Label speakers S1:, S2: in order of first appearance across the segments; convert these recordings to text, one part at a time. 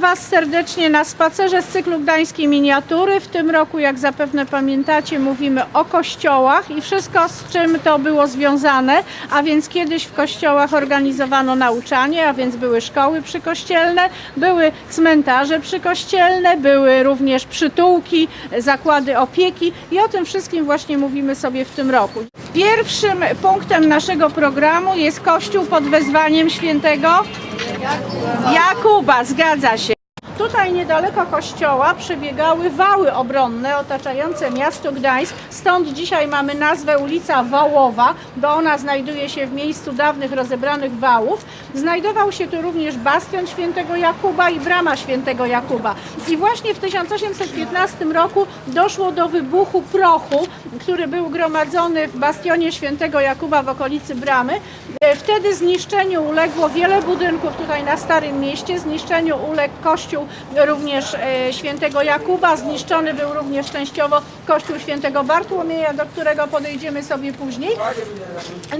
S1: Was serdecznie na spacerze z cyklu Gdańskiej Miniatury. W tym roku, jak zapewne pamiętacie, mówimy o kościołach i wszystko z czym to było związane, a więc kiedyś w kościołach organizowano nauczanie, a więc były szkoły przykościelne, były cmentarze przykościelne, były również przytułki, zakłady opieki i o tym wszystkim właśnie mówimy sobie w tym roku. Pierwszym punktem naszego programu jest kościół pod wezwaniem świętego Jakuba, zgadza się. Tutaj niedaleko kościoła przebiegały wały obronne otaczające miasto Gdańsk. Stąd dzisiaj mamy nazwę ulica Wałowa, bo ona znajduje się w miejscu dawnych rozebranych wałów. Znajdował się tu również bastion świętego Jakuba i brama świętego Jakuba. I właśnie w 1815 roku doszło do wybuchu prochu, który był gromadzony w bastionie świętego Jakuba w okolicy bramy. E, Wtedy zniszczeniu uległo wiele budynków tutaj na Starym Mieście. Zniszczeniu uległ kościół również e, świętego Jakuba. Zniszczony był również częściowo kościół świętego Bartłomieja, do którego podejdziemy sobie później.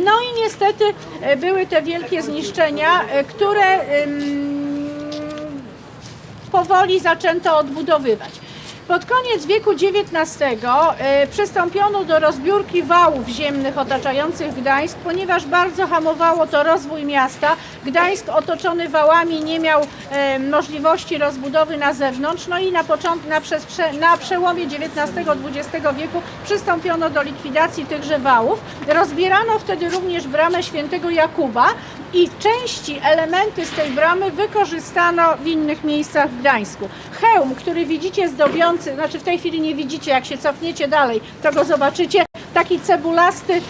S1: No i niestety e, były te wielkie zniszczenia, które powoli zaczęto odbudowywać. Pod koniec wieku XIX e, przystąpiono do rozbiórki wałów ziemnych otaczających Gdańsk, ponieważ bardzo hamowało to rozwój miasta. Gdańsk otoczony wałami nie miał e, możliwości rozbudowy na zewnątrz, no i na, począt, na, na przełomie XIX-XX wieku przystąpiono do likwidacji tychże wałów. Rozbierano wtedy również bramę świętego Jakuba i części, elementy z tej bramy wykorzystano w innych miejscach w Gdańsku. Hełm, który widzicie zdobiący, znaczy w tej chwili nie widzicie, jak się cofniecie dalej, to go zobaczycie, taki cebulasty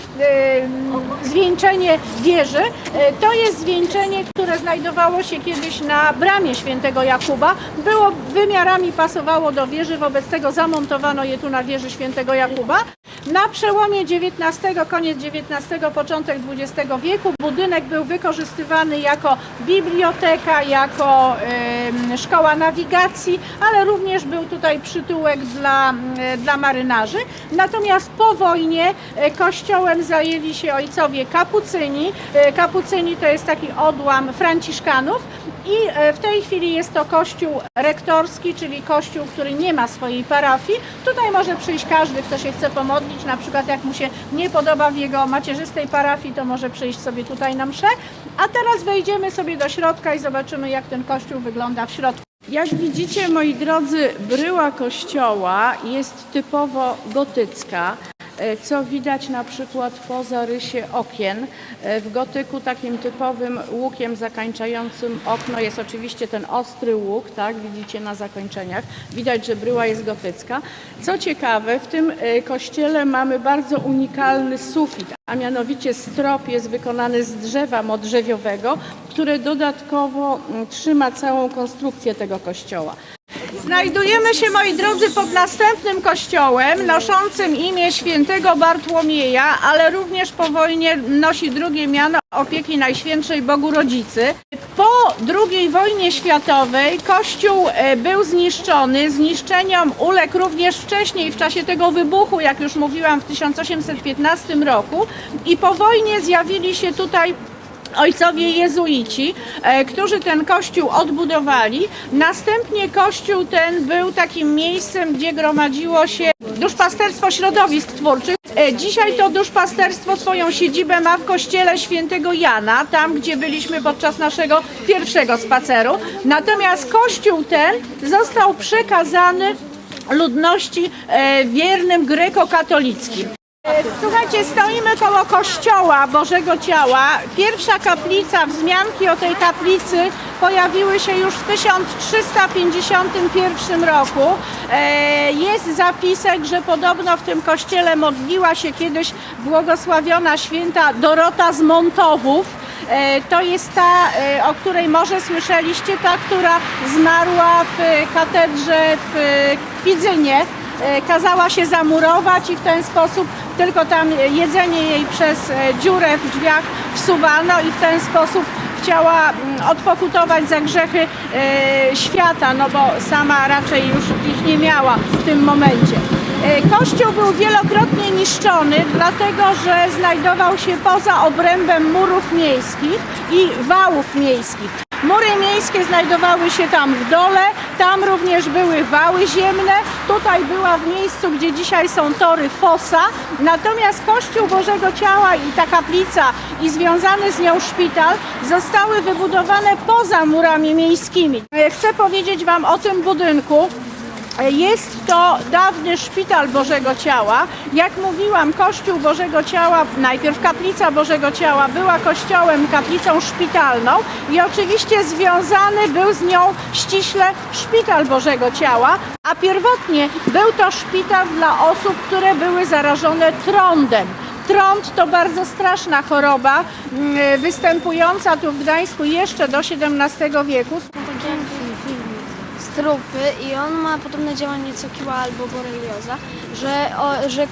S1: zwieńczenie wieży. E, to jest zwieńczenie, które znajdowało się kiedyś na bramie świętego Jakuba. Było wymiarami pasowało do wieży, wobec tego zamontowano je tu na wieży świętego Jakuba. Na przełomie XIX, koniec XIX, początek XX wieku budynek był wykorzystywany jako biblioteka, jako szkoła nawigacji, ale również był tutaj przytułek dla, e, dla marynarzy. Natomiast po wojnie e, kościołem zajęli się ojcowie kapucyni. E, Kapucyni to jest taki odłam franciszkanów i e, w tej chwili jest to kościół rektorski, czyli kościół, który nie ma swojej parafii. Tutaj może przyjść każdy, kto się chce pomodlić, na przykład jak mu się nie podoba w jego macierzystej parafii, to może przyjść sobie tutaj na mszę. A teraz wejdziemy sobie do środka i zobaczymy, jak ten kościół wygląda w środku. Jak widzicie, moi drodzy, bryła kościoła jest typowo gotycka. E, co widać na przykład po zarysie okien. E, W gotyku takim typowym łukiem zakończającym okno jest oczywiście ten ostry łuk, tak, widzicie na zakończeniach. Widać, że bryła jest gotycka. Co ciekawe, w tym e, kościele mamy bardzo unikalny sufit, a mianowicie strop jest wykonany z drzewa modrzewiowego, które dodatkowo mm, trzyma całą konstrukcję tego kościoła. Znajdujemy się, moi drodzy, pod następnym kościołem noszącym imię świętego Bartłomieja, ale również po wojnie nosi drugie miano opieki Najświętszej Bogu Rodzicy. Po II wojnie światowej kościół e, był zniszczony. Zniszczeniom uległ również wcześniej, w czasie tego wybuchu, jak już mówiłam, w 1815 roku. I po wojnie zjawili się tutaj ojcowie jezuici, e, którzy ten kościół odbudowali. Następnie kościół ten był takim miejscem, gdzie gromadziło się duszpasterstwo środowisk twórczych. E, Dzisiaj to duszpasterstwo swoją siedzibę ma w kościele świętego Jana, tam gdzie byliśmy podczas naszego pierwszego spaceru. Natomiast kościół ten został przekazany ludności e, wiernym grekokatolickim. E, Słuchajcie, stoimy koło kościoła Bożego Ciała. Pierwsza kaplica, wzmianki o tej kaplicy pojawiły się już w 1351 roku. E, Jest zapisek, że podobno w tym kościele modliła się kiedyś błogosławiona święta Dorota z Montowów. E, To jest ta, o której może słyszeliście, ta, która zmarła w katedrze w Kwidzynie kazała się zamurować i w ten sposób tylko tam jedzenie jej przez e, dziurę w drzwiach wsuwano i w ten sposób chciała mm, odpokutować za grzechy e, świata, no bo sama raczej już ich nie miała w tym momencie. E, Kościół był wielokrotnie niszczony, dlatego że znajdował się poza obrębem murów miejskich i wałów miejskich. Mury miejskie znajdowały się tam w dole, tam również były wały ziemne. Tutaj była w miejscu, gdzie dzisiaj są tory fosa. Natomiast Kościół Bożego Ciała i ta kaplica i związany z nią szpital zostały wybudowane poza murami miejskimi. E, Chcę powiedzieć Wam o tym budynku. Jest to dawny szpital Bożego Ciała. Jak mówiłam, Kościół Bożego Ciała, najpierw kaplica Bożego Ciała była kościołem, kaplicą szpitalną i oczywiście związany był z nią ściśle szpital Bożego Ciała, a pierwotnie był to szpital dla osób, które były zarażone trądem. Trąd to bardzo straszna choroba, mm, występująca tu w Gdańsku jeszcze do XVII wieku.
S2: Strupy i on ma podobne działanie co kiła albo borelioza, że, o, że,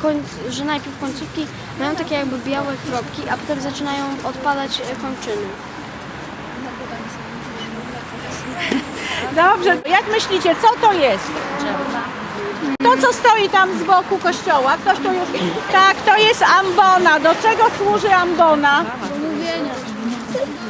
S2: że najpierw końcówki mają takie jakby białe kropki, a potem zaczynają odpadać e, kończyny.
S1: Dobrze, jak myślicie, co to jest? To, co stoi tam z boku kościoła, ktoś tu już... Tak, to jest ambona. Do czego służy ambona?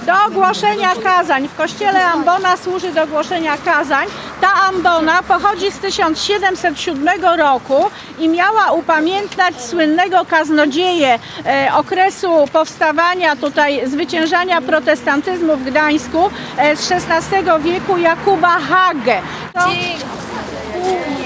S1: Do głoszenia kazań. W kościele ambona służy do głoszenia kazań. Ta ambona pochodzi z 1707 roku i miała upamiętnać słynnego kaznodzieję e, okresu powstawania tutaj zwyciężania protestantyzmu w Gdańsku e, z XVI wieku Jakuba Hage. To... Dziękujemy.